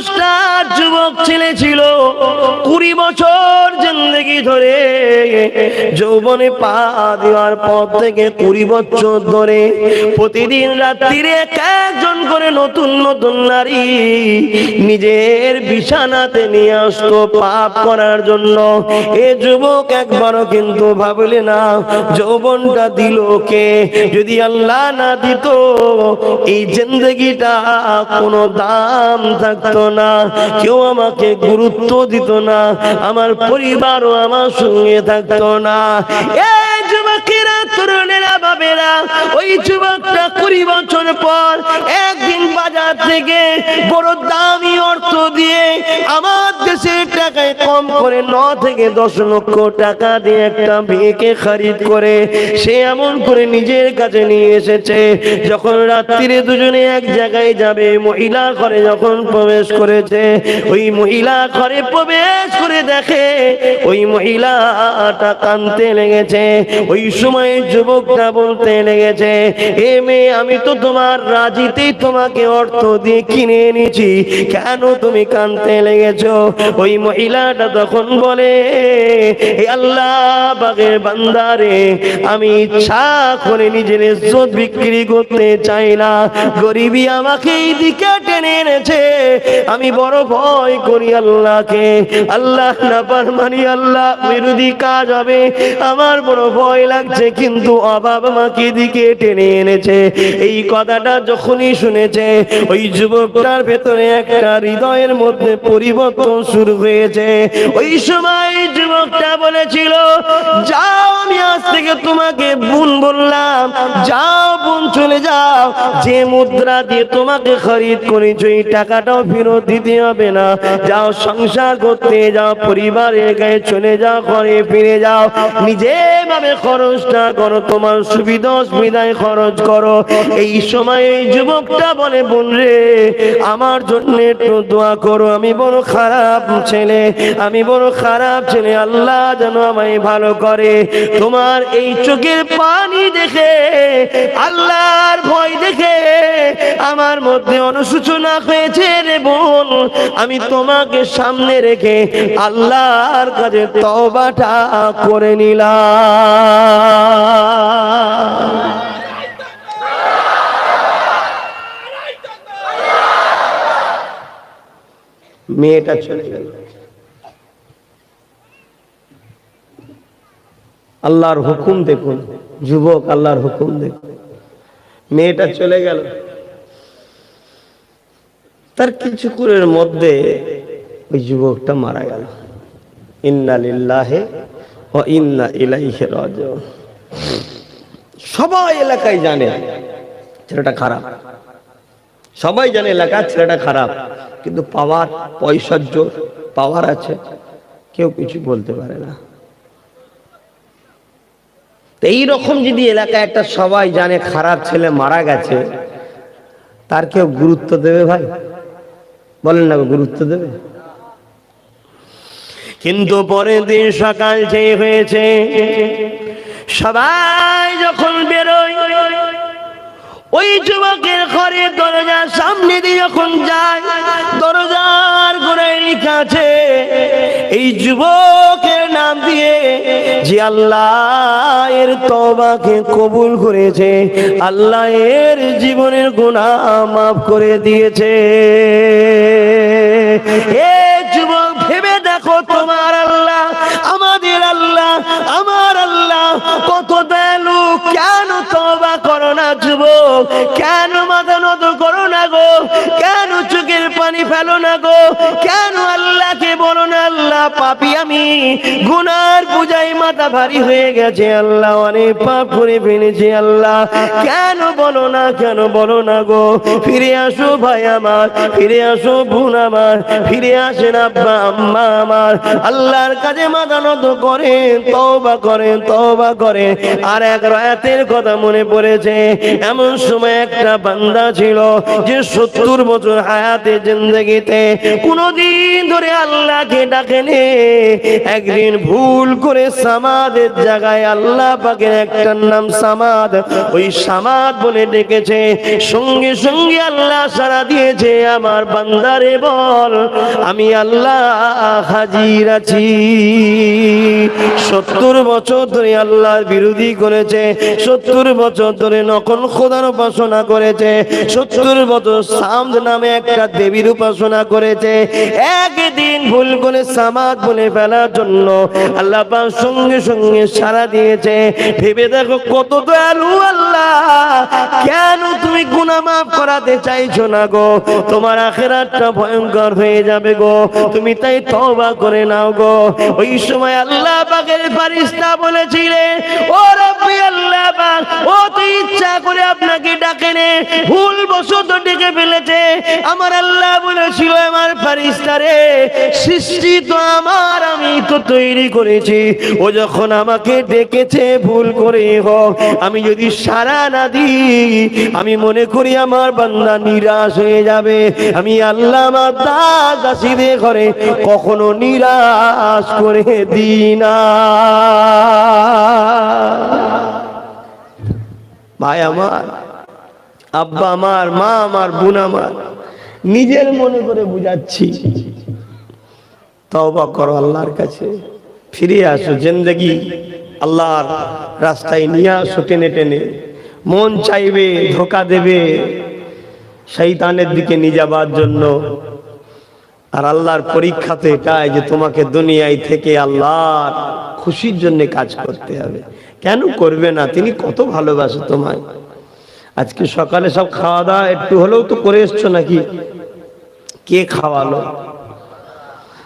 মানুষটা যুবক ছেলে ছিল। কুড়ি বছর জিন্দগি ধরে যৌবনে পা দেওয়ার পর থেকে কুড়ি বছর ধরে প্রতিদিন রাত্রিরে এক একজন করে নতুন নতুন নারী নিজের বিছানাতে নিয়ে আসতো পাপ করার জন্য। এ যুবক একবারও কিন্তু ভাবলে না, যৌবনটা দিল কে? যদি আল্লাহ না দিত, এই জিন্দগিটা কোনো দাম থাকতো না। কেউ আমাকে গুরুত্ব দিত না আমার পরিবারও আমার সঙ্গে থাকতো না। এই যুবকেরা তরুণেরা বাবেরা ওই যুবকটা কুড়ি বছর পর একদিন বাজার থেকে বড় দামি অর্থ দিয়ে আমার দেশের টাকায় কম করে ন থেকে দশ লক্ষ টাকা দিয়ে একটা মেয়েকে খারিদ করে সে এমন করে নিজের কাছে নিয়ে এসেছে। যখন রাত্রিরে দুজনে এক জায়গায় যাবে, মহিলা ঘরে যখন প্রবেশ করেছে, ওই মহিলা ঘরে প্রবেশ করে দেখে ওই মহিলাটা কানতে লেগেছে। ওই সময় যুবকটা বলতে লেগেছে, এ মেয়ে, আমি তো তোমার রাজিতেই তোমাকে অর্থ দিয়ে কিনে এনেছি। কেন তুমি কানতে লেগেছ? ওই মহিলাটা তখন বলে আল্লাহ বাগের বান্দারে, আমি ইচ্ছা করে নিজের ইজ্জত বিক্রি করতে চাই না। গরিবী আমাকে এই দিকে টেনে এনেছে। আমি বড় ভয় করি আল্লাহকে। আল্লাহ না পার মানি আল্লাহ, বিরোধী কাজ হবে। আমার বড় ভয় লাগছে, কিন্তু অভাব আমাকে দিকে টেনে এনেছে। এই কথাটা যখনই শুনেছে, ওই যুবকটার ভেতরে একটা হৃদয়ের মধ্যে পরিবর্তন শুরু হয়েছে। ওই সময় যুবকটা বলেছিল, যাও, আমি আজ থেকে তোমাকে বোন বললাম। যাও বোন চলে যাও। যে মুদ্রা দিয়ে তোমাকে খরিদ করেছ, এই টাকাটাও ফেরত দিতে হবে না। যাও, সংসার করতে যাও, পরিবারের গায়ে চলে যাও, ঘরে ফিরে যাও। নিজে ভাবে খরচটা করো, তোমার সুবিধা অসুবিধায় খরচ করো। এই সময় এই যুবকটা বলে, বোন রে, আমার জন্য একটু দোয়া করো। আমি বড় খারাপ ছেলে, আমি বড় খারাপ ছেলে। আল্লাহ যেন আমায় ভালো করে। তোমার এই চোখের পানি দেখে, আল্লাহর ভয় দেখে আমার মধ্যে অনুসূচনা হয়েছে রে বোন। আমি তোমাকে সামনে রেখে আল্লাহর কাছে তবাটা করে নিলাম। মেয়েটা চলে গেল। আল্লাহর হুকুম দেখুন, যুবক আল্লাহর হুকুম দেখুন। মেয়েটা চলে গেল। তার কিছুক্ষণের মধ্যে ওই যুবকটা মারা গেল। ইন্না লিল্লাহে ও ইন্না ইলাইহি রাজিউন। সবাই এলাকায় জানে, ছেলেটা খারাপ। সবাই জানে এলাকার ছেলেটা খারাপ, কিন্তু পাওয়ার, পয়সার জোর, পাওয়ার আছে। কেউ কিছু বলতে পারে না। এইরকম যদি এলাকায় একটা সবাই জানে খারাপ ছেলে মারা গেছে, তার কেউ গুরুত্ব দেবে ভাই? বলেন না, গুরুত্ব দেবে? কিন্তু পরের দিন সকাল যে হয়েছে সবাই যখন বেরোয়, ওই যুবকের ঘরে দরজার সামনে দিয়ে যখন যায়, দরজার গোড়ায় লেখা আছে, এই যুবকের নাম দিয়ে যে আল্লাহ এর তবাকে কবুল করেছে, আল্লাহ এর জীবনের গুণা মাফ করে দিয়েছে। এ যুবক, ভেবে দেখো তোমার আল্লাহ কত দয়ালু কেন তবা করো না যুবক? কেন মাথা নত করো না গো? কেন পানি ফেলো না গো। কেন আল্লাহকে বলো না, আল্লাহ পাপি আমি। গুনার পূজায় মাথা ভারী হয়ে গেছে, আল্লাহ অনেক পাপ করে ফেলেছি, আল্লাহ। কেন বলো না, কেন বলো না গো? ফিরে আসো ভাই আমার, ফিরে আসো বোন আমার, ফিরে আসেন আব্বা, আম্মা আমার। আল্লাহর কাছে মাথা নত করে তওবা করেন, তওবা করে আর এক রায়াতের কথা মনে পড়েছে, এমন সময় একটা বান্দা ছিল, যে সত্তর বছর হায়াতে জিন্দগিতে কোনদিন ধরে আল্লাহকে ডাকেনি। একদিন ভুল করে সামাদের জায়গায় আল্লাহ পাকের একটার নাম সামাদ। ওই সামাদ বলে ডেকেছে, সঙ্গে সঙ্গে আল্লাহ সারা দিয়েছে, আমার বান্দারে বল, আমি আল্লাহ হাজির আছি। সত্তর বছর ধরে আল্লাহর বিরোধী করেছে, সত্তর বছর ধরে নকল খোদার উপাসনা করেছে, সত্তর বছর সামদ নামে একটা দেবীর উপাসনা করেছে। একদিন ভুল করে সামাদ বলে ফেলার জন্য আল্লাহ পাক সঙ্গে সঙ্গে সারা দিয়েছে। ভেবে দেখো কত দয়ালু আল্লাহ। কেন তুমি গুনাহ মাফ করাতে চাইছো না গো? তোমার আখেরাতটা ভয়ঙ্কর হয়ে যাবে গো। তুমি তাই তওবা করে নাও গো। ওই সময় আল্লাহ পাকের ফারিস্তা বলেছিলে ও রব্বি আল্লাহ পাক, ও তো ইচ্ছা করে আপনাকে ডাকেনে। ভুল বশত ডেকে ফেলেছে আমার আল্লাহ বলেছিল আমার ফারিস্তা রে। সৃষ্টি তো আমার, আমি তো তৈরি করেছি। ও যখন আমাকে ডেকেছে, ভুল করে হোক, আমি যদি সারা না দিই, আমি মনে করি আমার বান্দা নিরাশ হয়ে যাবে। আমি আল্লাহ আমার ঘরে কখনো নিরাশ করে দিই না। ভাই আমার, আব্বা আমার, মা আমার, বোন আমার নিজের মনে করে বুঝাচ্ছি। তওবা করো আল্লাহর কাছে। ফিরে আসো জিন্দগি আল্লাহর রাস্তায় নিয়ে আসো টেনে টেনে। মন চাইবে, ধোকা দেবে শৈতানের দিকে নিয়ে যাবার জন্য। আর আল্লাহর পরীক্ষাতে এটাই যে তোমাকে দুনিয়ায় থেকে আল্লাহর খুশির জন্য কাজ করতে হবে। কেন করবে না? তিনি কত ভালোবাসে তোমায়। আজকে সকালে সব খাওয়া দাওয়া একটু হলেও তো করে এসছো নাকি? কে খাওয়ালো?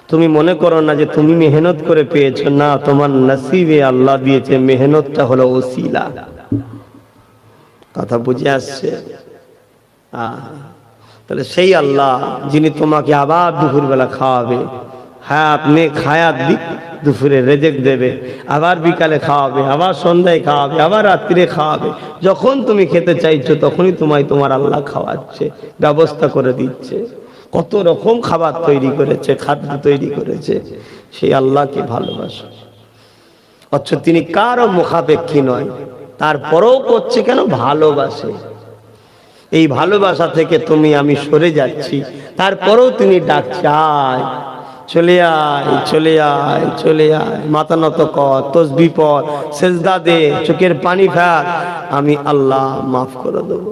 তুমি মনে করো না যে তুমি মেহনত করে পেয়েছ? না, তোমার নসিবে আল্লাহ দিয়েছে, মেহনতটা হলো ওসিলা। কথা বুঝে আসছে? তাহলে সেই আল্লাহ যিনি তোমাকে আবার দুপুরবেলা খাওয়াবে। হ্যাঁ আপনি খায়াত দিক। দুপুরে রেজেক দেবে, আবার বিকালে খাওয়াবে, আবার সন্ধ্যায় খাওয়াবে, আবার রাত্রিরে খাওয়াবে। যখন তুমি খেতে চাইছো, তখনই তোমায় তোমার আল্লাহ খাওয়াচ্ছে, ব্যবস্থা করে দিচ্ছে। কত রকম খাবার তৈরি করেছে, খাদ্য তৈরি করেছে, সেই আল্লাহকে ভালোবাসো। অথচ তিনি কারও মুখাপেক্ষী নয়, তারপরেও করছে কেন? ভালোবাসে। এই ভালোবাসা থেকে তুমি আমি সরে যাচ্ছি, তারপরেও তিনি ডাকছে, আয় চলে আয় চলে আয় চলে আয় মাথা নত কর, তসবি পর, সেজদা দে, চোখের পানি ফেল। আমি আল্লাহ মাফ করে দেবো।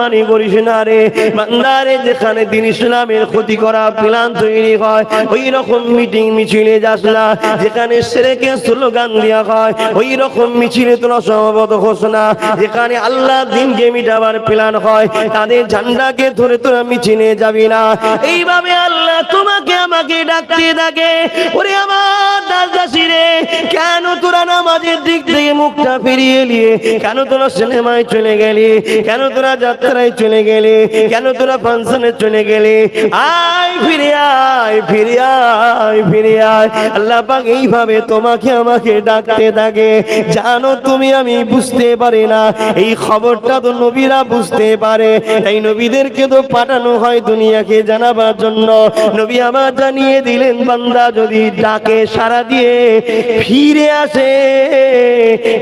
মানি করিস না রে। বান্দারে, যেখানে দিন ইসলামের ক্ষতি করা প্ল্যান তৈরি হয় ওই রকম মিটিং মিছিলে যাস না। যেখানে সেরেকে স্লোগান দেওয়া হয় ওই রকম মিছিলে তোরা সমাবত হোস না। যেখানে আল্লাহ দিনকে মিটাবার প্ল্যান হয়, তাদের ঝান্ডাকে ধরে তোরা মিছিলে যাবি না। এইভাবে আল্লাহ তোমাকে আমাকে ডাকতে থাকে। ওরে আমার কেন তোরা নামাজের দিক থেকে মুখটা ফিরিয়ে কেন তোরা সিনেমায় চলে গেলি? কেন তোরা যাত্রায় চলে গেলি? কেন তোরা ফাংশনে চলে গেলি? আয় ফিরে আয় ফিরে আয় ফিরে আয়। আল্লাহ পাক এইভাবে তোমাকে আমাকে ডাকতে থাকে। জানো তুমি, আমি বুঝতে পারি না। এই খবরটা তো নবীরা বুঝতে পারে। তাই নবীদেরকে তো পাঠানো হয় দুনিয়াকে জানাবার জন্য। নবী আমার জানিয়ে দিলেন, বান্দা যদি ডাকে সারা দিয়ে ফিরে আসে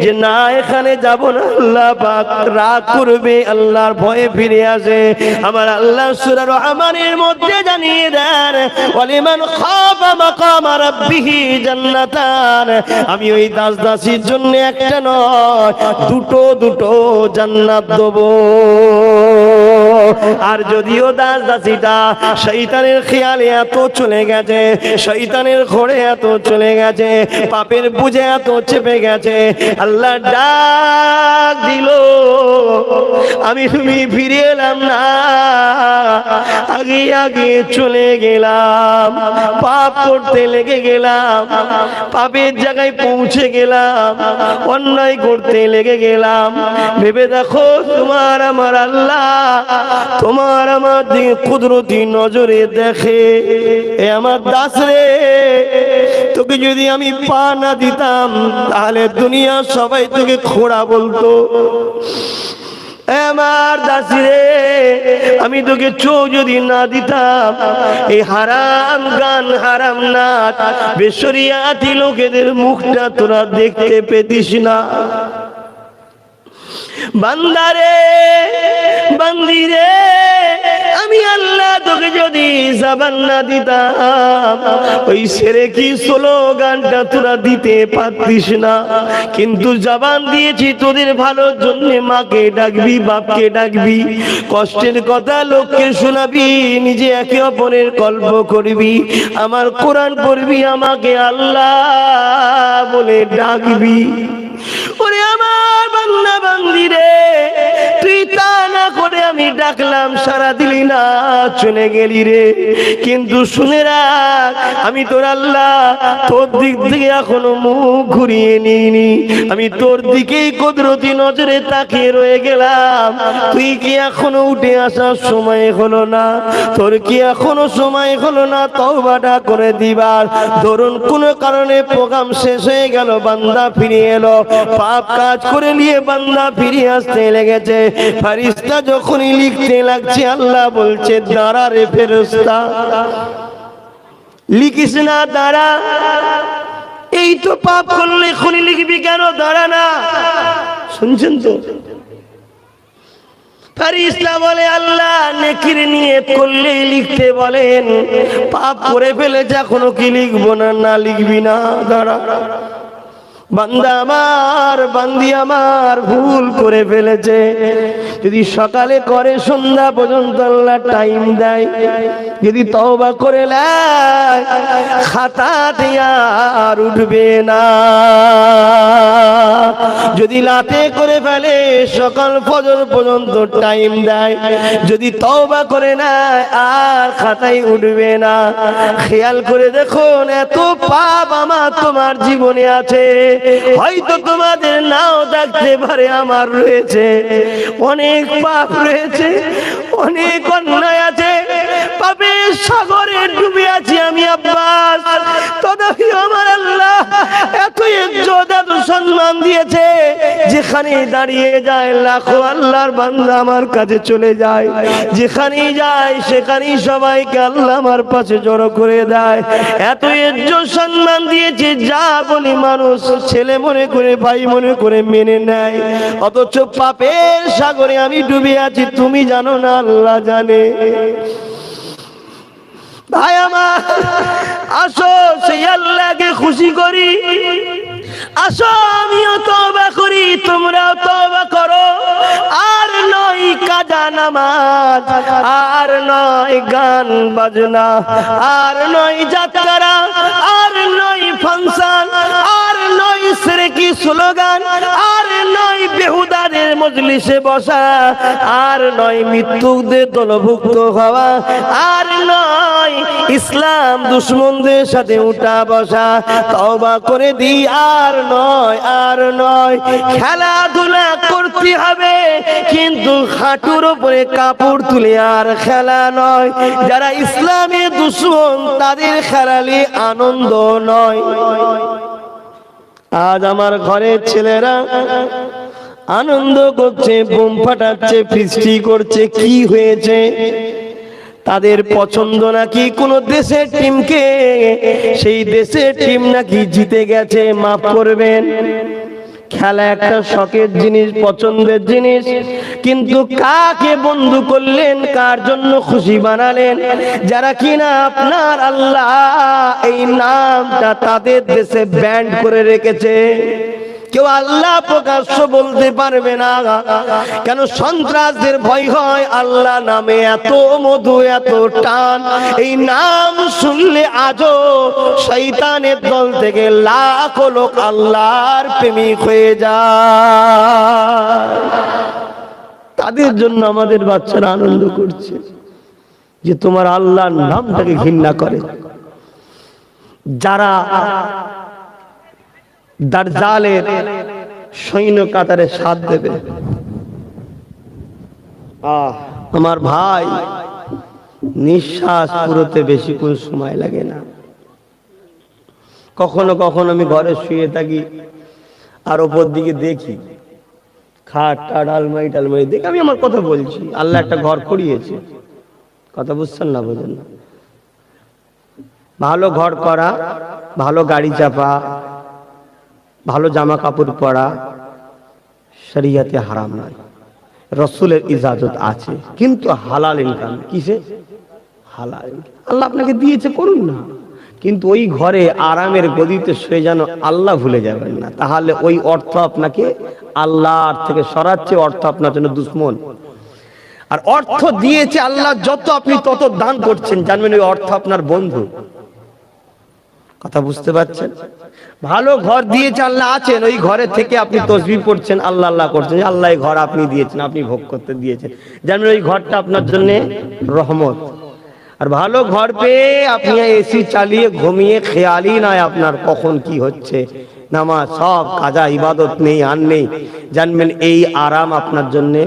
যে না, এখানে যাব না, আল্লাহ পাক রাগ করবে, আল্লাহর ভয়ে ফিরে আসে। আমার আল্লাহ সূরা রহমানের মধ্যে জানিয়ে দেন, ওয়ালিমান খাফা মাকাম রাব্বিহি জান্নাতান। আমি ওই দাস দাসীর জন্য একটা নয়, দুটো দুটো জান্নাত দেবো। আর যদিও দাস দাসীটা শৈতানের খেয়ালে এত চলে গেছে শৈতানের ঘোরে এত চলে গেছে, পাপের বুঝে এত চেপে গেছে, আল্লাহ ডাক দিল, আমি তুমি ফিরে এলাম না, আগে আগে চলে গেলাম, পাপ করতে লেগে গেলাম, পাপের জায়গায় পৌঁছে গেলাম, অন্যায় করতে লেগে গেলাম, ভেবে দেখো তোমার আমার আল্লাহ তোমার আমার দিকে কুদরতি নজরে দেখে। এ আমার দাস রে, তোকে যদি আমি পা না দিতাম, তাহলে দুনিয়া সবাই তোকে খোড়া বলতো। আমার দাসি রে, আমি তোকে চোখ যদি না দিতাম, এই হারাম গান, হারাম নাচ, বেসরিয়াতি লোকেদের মুখটা তোরা দেখতে পেতিস না। বান্দারে, বান্দিরে, আমি আল্লাহ তোকে যদি জবান না দিতাম, ওই সেরে কি স্লোগানটা তোরা দিতে পারতিস না? কিন্তু জবান দিয়েছি তোদের ভালোর জন্য, মাকে ডাকবি, বাপকে ডাকবি, কষ্টের কথা লোককে শোনাবি, নিজে একে অপরের কল্প করবি, আমার কোরআন পড়বি, আমাকে আল্লাহ বলে ডাকবি। ওরে আমার বান্দা বান্দি রে। তুই তা না করে আমি ডাকলাম, সারা দিলি না, চলে গেলি রে। কিন্তু শুনে রাখ, আমি তোর আল্লাহ, তোর দিক থেকে এখনও মুখ ঘুরিয়ে নিইনি। আমি তোর দিকেই কুদরতি নজরে তাকিয়ে রয়ে গেলাম। তুই কি এখনও উঠে আসার সময় হলো না? তোর কি এখনও সময় হলো না? তওবাটা করে দিবার। ধরুন কোনো কারণে প্রোগ্রাম শেষ হয়ে গেল, বান্দা ফিরে এলো। পাপ কাজ করে নিয়ে বান্দা ফিরে আসতে লেগেছে। ফারিস্তা যখনই লিখতে লাগছে, আল্লাহ বলছে, দাঁড়া রে ফেরস্তা লিখিস না, দাঁড়া। এই তো পাপ করলে এখনই লিখবি কেন? দাঁড়া না। শুনছেন তো? ফারিস্তা বলে, আল্লাহ নেকির নিয়ে করলেই লিখতে বলেন। পাপ করে ফেলেছে, এখনও কি লিখব না? না লিখবি না, দাঁড়া। বান্দা আমার বান্দি আমার ভুল করে ফেলেছে। যদি সকালে করে সন্ধ্যা পর্যন্ত আল্লাহ টাইম দেয়, যদি তওবা করে খাতাতে আর উঠবে না। যদি লাতে করে ফেলে, সকাল ফজর পর্যন্ত টাইম দেয়, যদি তওবা করে নেয়, আর খাতায় উঠবে না। খেয়াল করে দেখুন, এত পাপ আমার তোমার জীবনে আছে। হয়তো তোমাদের নাও থাকতে পারে, আমার রয়েছে। অনেক পাপ রয়েছে, অনেক অন্যায় আছে। পাপের সাগরে ডুবে আছি আমি, আব্বাস। তথাপি আমার আল্লাহ এত ইজ্জত সম্মান দিয়েছে যেখানে দাঁড়িয়ে যায় লাখো আল্লাহর বান্দা আমার কাছে চলে যায়। যেখানেই যায়, সেখানেই সবাইকে আল্লাহ আমার পাশে জড়ো করে দেয়। এত ইজ্জত সম্মান দিয়েছে, যা বলি মানুষ ছেলে মনে করে, ভাই মনে করে মেনে নেয়। অথচ পাপের সাগরে আমি ডুবে আছি, তুমি জানো না, আল্লাহ জানে। ভাই আমার, আসো, সেই আল্লাহকে খুশি করি। আসো। তোমরাও তবা করো। আর নয় কাজা নামাজ, আর নয় গান বাজনা, আর নয় যাত্রা, আর নয় ফাংশন, আর নয় শ্রেকি স্লোগান আর বেহুদাদের মজলিসে বসা, আর নয় মৃত্যুদের দলভুক্ত হওয়া, আর নয় ইসলাম দুশ্মনদের সাথে উঠা বসা, তওবা করে দি আর নয় আর নয়। খেলাধুলা করতে হবে, কিন্তু হাঁটুর উপরে কাপড় তুলে আর খেলা নয়। যারা ইসলামের দুশ্মন, তাদের খেলালে আনন্দ নয়। আজ আমার ঘরের ছেলেরা আনন্দ করছে বোম ফাটাচ্ছে, ফিস্টি করছে, কি হয়েছে? তাদের পছন্দ নাকি কোন দেশের টিমকে? সেই দেশের টিম নাকি জিতে গেছে, মাফ করবেন। খেলা একটা শখের জিনিস, পছন্দের জিনিস। কিন্তু কাকে বন্ধু করলেন, কার জন্য খুশি বানালেন? যারা কিনা আপনার আল্লাহ এই নামটা তাদের দেশে ব্যান্ড করে রেখেছে। কেউ আল্লাহ প্রকাশ্য বলতে পারবে না। কেন সন্ত্রাসদের ভয় হয়? আল্লাহ নামে এত মধু, এত টান। এই নাম শুনলে আজও শৈতানের দল থেকে লাখ লোক আল্লাহর প্রেমিক হয়ে যায়। তাদের জন্য আমাদের বাচ্চারা আনন্দ করছে যে তোমার আল্লাহর নামটাকে ঘৃণা করে। যারা দার্জালের সৈন্য কাতারে সাথ দেবে। আমার ভাই, নিঃশ্বাস পুরোতে বেশি কোন সময় লাগে না। কখনো কখনো আমি ঘরে শুয়ে থাকি আর ওপর দিকে দেখি, খাট, টাট, আলমারি, টালমারি দেখি আমি আমার কথা বলছি। আল্লাহ একটা ঘর করিয়েছে। কথা বুঝছেন না, বোঝেন না? ভালো ঘর করা, ভালো গাড়ি চাপা ভালো জামা কাপড় পরা শরিয়াতে হারাম নয়। রসুলের ইজাজত আছে, কিন্তু হালাল ইনকাম কিসে? হালাল। আল্লাহ আপনাকে দিয়েছে, করুন না। কিন্তু ওই ঘরে আরামের গদিতে শুয়ে যেন আল্লাহ ভুলে যাবেন না। তাহলে ওই অর্থ আপনাকে আল্লাহর থেকে সরাচ্ছে, অর্থ আপনার জন্য দুশ্মন। আর অর্থ দিয়েছে আল্লাহ যত আপনি তত দান করছেন। জানবেন ওই অর্থ আপনার বন্ধু। কথা বুঝতে পারছেন? ভালো ঘর দিয়েছে, আল্লাহ আছেন। ওই ঘরে থেকে আপনি তসবি পড়ছেন, আল্লাহ আল্লাহ করছেন। আল্লাহ এই ঘর আপনি দিয়েছেন, আপনি ভোগ করতে দিয়েছেন। জানবেন ওই ঘরটা আপনার জন্য রহমত। আর ভালো ঘর পেয়ে আপনি এসি চালিয়ে ঘুমিয়ে খেয়ালই নাই আপনার কখন কি হচ্ছে। নামাজ সব কাজা, ইবাদত নেই, আর নেই। জানবেন এই আরাম আপনার জন্যে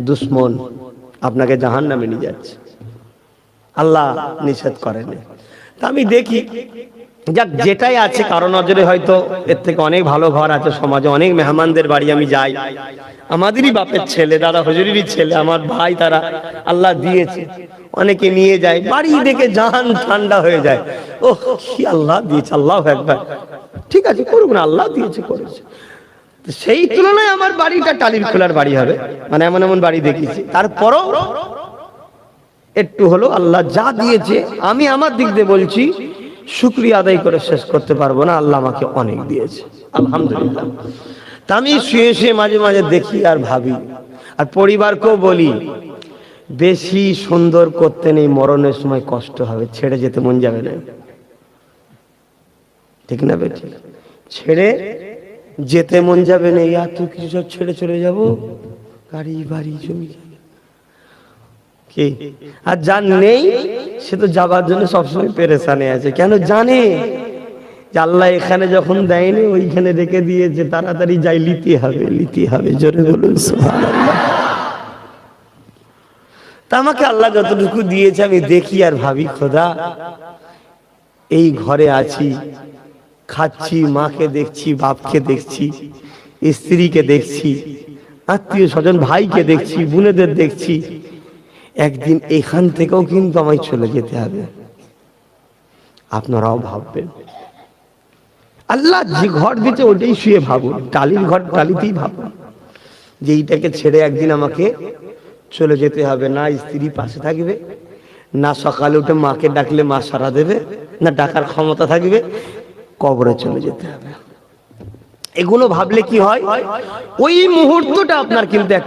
দুশ্মন আপনাকে জাহান নামে নিয়ে যাচ্ছে। আল্লাহ নিষেধ করেন। তা আমি দেখি। যাক, যেটাই আছে, কারও নজরে হয়তো এর থেকে অনেক ভালো ঘর আছে, সমাজে অনেক মেহমানদের বাড়ি আমি যাই। আমাদেরই বাপের ছেলে, দাদা হজুরেরই ছেলে, আমার ভাই তারা আল্লাহ দিয়েছে। অনেকে নিয়ে যায়, বাড়ি দেখে জাহান ঠান্ডা হয়ে যায়। ও কি আল্লাহ দিয়েছে, আল্লাহ একবার ঠিক আছে, করুক না, আল্লাহ দিয়েছে করেছে সেই তুলনায় আমার বাড়িটা টালির খোলার বাড়ি হবে। মানে এমন এমন বাড়ি দেখেছি। তারপরও একটু হলো আল্লাহ যা দিয়েছে, আমি আমার দিক দিয়ে বলছি, শুক্রিয়া আদায় করে শেষ করতে পারব না, আল্লাহ আমাকে অনেক দিয়েছে। আলহামদুলিল্লাহ। তা আমি শুয়ে শুয়ে মাঝে মাঝে দেখি আর ভাবি। আর পরিবারকেও বলি, বেশি সুন্দর করতে নেই, মরণের সময় কষ্ট হবে, ছেড়ে যেতে মন যাবে না। ঠিক না বেটি? ছেড়ে যেতে মন যাবে না এত কিছু সব ছেড়ে চলে যাব? গাড়ি, বাড়ি, জমি। কি? আর যার নেই, সে তো যাবার জন্য সবসময় পেরেশানে আছে। কেন জানে? যে আল্লাহ এখানে যখন দেয়নি, ওইখানে রেখে দিয়েছে, তাড়াতাড়ি যাই, লিতে হবে লিতে হবে, জোরে বলুন তা আমাকে আল্লাহ যতটুকু দিয়েছে, আমি দেখি আর ভাবি, খোদা, এই ঘরে আছি, খাচ্ছি, মাকে দেখছি, বাপকে দেখছি, স্ত্রীকে দেখছি, আত্মীয় স্বজন, ভাইকে দেখছি, বোনেদের দেখছি একদিন এখান থেকেও কিন্তু আমায় চলে যেতে হবে। আপনারাও ভাববেন। আল্লাহ যে ঘর দিতে ওটাই শুয়ে ভাবুন। টালির ঘর টালিতেই ভাবুন। যে এইটাকে ছেড়ে একদিন আমাকে চলে যেতে হবে। না স্ত্রী পাশে থাকবে, না সকালে উঠে মাকে ডাকলে মা সারা দেবে, না ডাকার ক্ষমতা থাকবে, কবরে চলে যেতে হবে। এগুলো ভাবলে কি হয়? ওই মুহূর্তটা আপনার কিন্তু